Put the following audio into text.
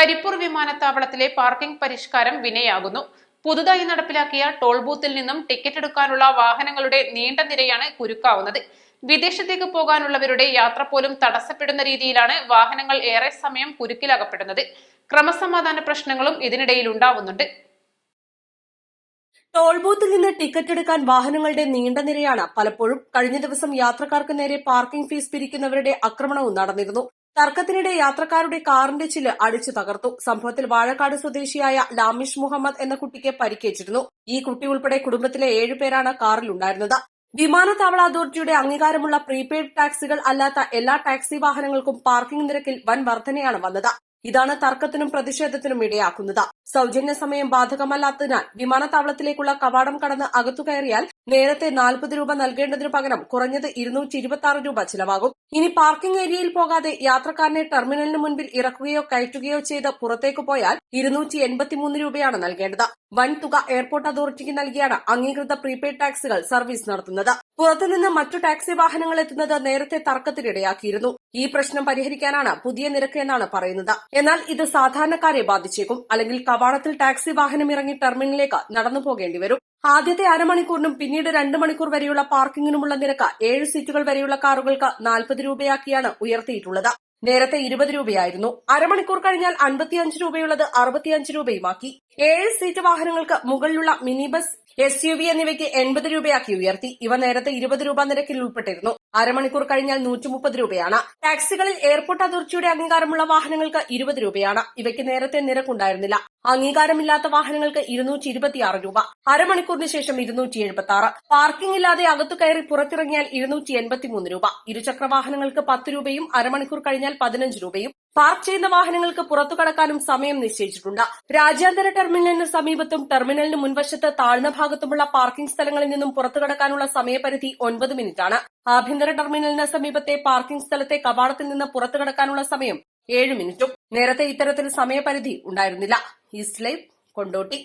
കരിപ്പൂർ വിമാനത്താവളത്തിലെ പാർക്കിംഗ് പരിഷ്കാരം വിനയാകുന്നു. പുതുതായി നടപ്പിലാക്കിയ ടോൾ ബൂത്തിൽ നിന്നും ടിക്കറ്റ് എടുക്കാനുള്ള വാഹനങ്ങളുടെ നീണ്ട നിരയാണ് കുരുക്കാവുന്നത്. വിദേശത്തേക്ക് പോകാനുള്ളവരുടെ യാത്ര പോലും തടസ്സപ്പെടുന്ന രീതിയിലാണ് വാഹനങ്ങൾ ഏറെ സമയം കുരുക്കിലകപ്പെടുന്നത്. ക്രമസമാധാന പ്രശ്നങ്ങളും ഇതിനിടയിൽ ഉണ്ടാവുന്നുണ്ട്. ടോൾ ബൂത്തിൽ നിന്ന് ടിക്കറ്റ് എടുക്കാൻ വാഹനങ്ങളുടെ നീണ്ട നിരയാണ് പലപ്പോഴും കഴിഞ്ഞ ദിവസം യാത്രക്കാർക്ക് നേരെ പാർക്കിംഗ് ഫീസ് പിരിക്കുന്നവരുടെ ആക്രമണവും നടന്നിരുന്നു. തർക്കത്തിനിടെ യാത്രക്കാരുടെ കാറിന്റെ ചില്ല് അടിച്ചു തകർത്തു. സംഭവത്തിൽ വാഴക്കാട് സ്വദേശിയായ ലാമിഷ് മുഹമ്മദ് എന്ന കുട്ടിക്ക് പരിക്കേറ്റിരുന്നു. ഈ കുട്ടി ഉൾപ്പെടെ കുടുംബത്തിലെ ഏഴുപേരാണ് കാറിലുണ്ടായിരുന്നത്. വിമാനത്താവള അതോറിറ്റിയുടെ അംഗീകാരമുള്ള പ്രീപെയ്ഡ് ടാക്സികൾ അല്ലാത്ത എല്ലാ ടാക്സി വാഹനങ്ങൾക്കും പാർക്കിംഗ് നിരക്കിൽ വൻ വർധനയാണ് വന്നത്. ഇതാണ് തർക്കത്തിനും പ്രതിഷേധത്തിനും ഇടയാക്കുന്നത്. സൗജന്യ സമയം ബാധകമല്ലാത്തതിനാൽ വിമാനത്താവളത്തിലേക്കുള്ള കവാടം കടന്ന് അകത്തു കയറിയാൽ നേരത്തെ നാൽപ്പത് രൂപ നൽകേണ്ടതിനു പകരം കുറഞ്ഞത് ഇരുന്നൂറ്റി ഇരുപത്തി ആറ് രൂപ ചിലവാകും. ഇനി പാർക്കിംഗ് ഏരിയയിൽ പോകാതെ യാത്രക്കാരനെ ടെർമിനലിന് മുൻപിൽ ഇറക്കുകയോ കയറ്റുകയോ ചെയ്ത് പുറത്തേക്ക് പോയാൽ ഇരുന്നൂറ്റി എൺപത്തിമൂന്ന് രൂപയാണ് നൽകേണ്ടത്. വൻ തുക എയർപോർട്ട് അതോറിറ്റിക്ക് നൽകിയാണ് അംഗീകൃത പ്രീപെയ്ഡ് ടാക്സികൾ സർവീസ് നടത്തുന്നത്. പുറത്തുനിന്ന് മറ്റു ടാക്സി വാഹനങ്ങൾ എത്തുന്നത് നേരത്തെ തർക്കത്തിനിടയാക്കിയിരുന്നു. ഈ പ്രശ്നം പരിഹരിക്കാനാണ് പുതിയ നിരക്ക് എന്നാണ് പറയുന്നത്. എന്നാൽ ഇത് സാധാരണക്കാരെ ബാധിച്ചേക്കും. അല്ലെങ്കിൽ കവാടത്തിൽ ടാക്സി വാഹനം ഇറങ്ങി ടെർമിനലിലേക്ക് നടന്നു പോകേണ്ടി വരും. ആദ്യത്തെ അരമണിക്കൂറിനും പിന്നീട് രണ്ട് മണിക്കൂർ വരെയുള്ള പാർക്കിങ്ങിനുമുള്ള നിരക്ക് ഏഴ് സീറ്റുകൾ വരെയുള്ള കാറുകൾക്ക് നാൽപ്പത് രൂപയാക്കിയാണ് ഉയർത്തിയിട്ടുള്ളത്. നേരത്തെ ഇരുപത് രൂപയായിരുന്നു. അരമണിക്കൂർ കഴിഞ്ഞാൽ അൻപത്തിയഞ്ച് രൂപയുള്ളത് അറുപത്തിയഞ്ച് രൂപയുമാക്കി. ഏഴ് സീറ്റ് വാഹനങ്ങൾക്ക് മുകളിലുള്ള mini bus S U V എന്നിവയ്ക്ക് എൺപത് രൂപയാക്കി ഉയർത്തി. ഇവ നേരത്തെ ഇരുപത് രൂപ നിരക്കിൽ ഉൾപ്പെട്ടിരുന്നു. അരമണിക്കൂർ കഴിഞ്ഞാൽ നൂറ്റി മുപ്പത് രൂപയാണ്. ടാക്സികളിൽ എയർപോർട്ട് അതോറിറ്റിയുടെ അംഗീകാരമുള്ള വാഹനങ്ങൾക്ക് ഇരുപത് രൂപയാണ്. ഇവയ്ക്ക് നേരത്തെ നിരക്കുണ്ടായിരുന്നില്ല. അംഗീകാരമില്ലാത്ത വാഹനങ്ങൾക്ക് ഇരുന്നൂറ്റി ഇരുപത്തിയാറ് രൂപ. അരമണിക്കൂറിന് ശേഷം ഇരുന്നൂറ്റി എഴുപത്തി ആറ് പാർക്കിംഗ് ഇല്ലാതെ അകത്തു കയറി പുറത്തിറങ്ങിയാൽ ഇരുന്നൂറ്റി എൺപത്തിമൂന്ന് രൂപ. ഇരുചക്ര വാഹനങ്ങൾക്ക് പത്ത് രൂപയും അരമണിക്കൂർ കഴിഞ്ഞാൽ പതിനഞ്ച് രൂപയും. പാർക്ക് ചെയ്യുന്ന വാഹനങ്ങൾക്ക് പുറത്തു കടക്കാനും സമയം നിശ്ചയിച്ചിട്ടുണ്ട്. രാജ്യാന്തര ടെർമിനലിന് സമീപത്തും ടെർമിനലിന് മുൻവശത്ത് താഴ്ന്ന ഭാഗത്തുമുള്ള പാർക്കിംഗ് സ്ഥലങ്ങളിൽ നിന്നും പുറത്തു കടക്കാനുള്ള സമയപരിധി ഒൻപത് മിനിറ്റാണ്. ആഭ്യന്തര ടെർമിനലിന് സമീപത്തെ പാർക്കിംഗ് സ്ഥലത്തെ കവാടത്തിൽ നിന്ന് പുറത്തു കടക്കാനുള്ള സമയം ഏഴ് മിനിറ്റും. നേരത്തെ ഇത്തരത്തിൽ സമയപരിധി ഉണ്ടായിരുന്നില്ല. East live Kondotty.